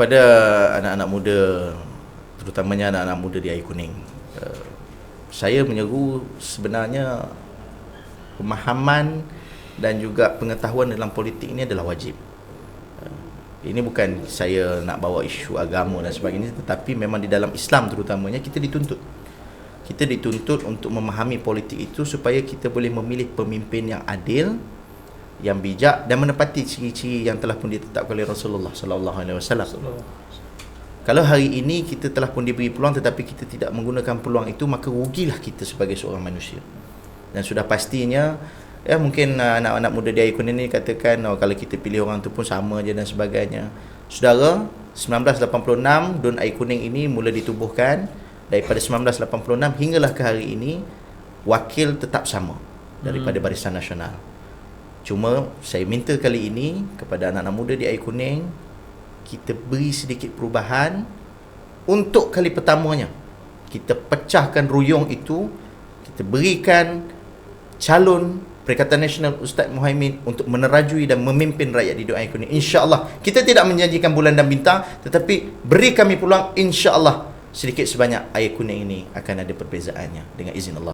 kepada anak-anak muda terutamanya anak-anak muda di Air Kuning uh, saya menyeru sebenarnya pemahaman dan juga pengetahuan dalam politik ini adalah wajib. Uh, ini bukan saya nak bawa isu agama dan sebagainya tetapi memang di dalam Islam terutamanya kita dituntut. Kita dituntut untuk memahami politik itu supaya kita boleh memilih pemimpin yang adil yang bijak dan menepati ciri-ciri yang telah pun ditetapkan oleh Rasulullah sallallahu alaihi wasallam. Kalau hari ini kita telah pun diberi peluang tetapi kita tidak menggunakan peluang itu maka rugilah kita sebagai seorang manusia. Dan sudah pastinya ya mungkin uh, anak-anak muda di Aikun ini katakan oh, kalau kita pilih orang tu pun sama je dan sebagainya. Saudara, 1986 Don Air Kuning ini mula ditubuhkan daripada 1986 hinggalah ke hari ini wakil tetap sama daripada Barisan Nasional. Cuma saya minta kali ini kepada anak-anak muda di Air Kuning kita beri sedikit perubahan untuk kali pertamanya. Kita pecahkan ruyung itu kita berikan calon Perikatan Nasional Ustaz Muhaimin untuk menerajui dan memimpin rakyat di Air Kuning. insya-Allah. Kita tidak menjanjikan bulan dan bintang tetapi beri kami peluang insya-Allah sedikit sebanyak Air Kuning ini akan ada perbezaannya dengan izin Allah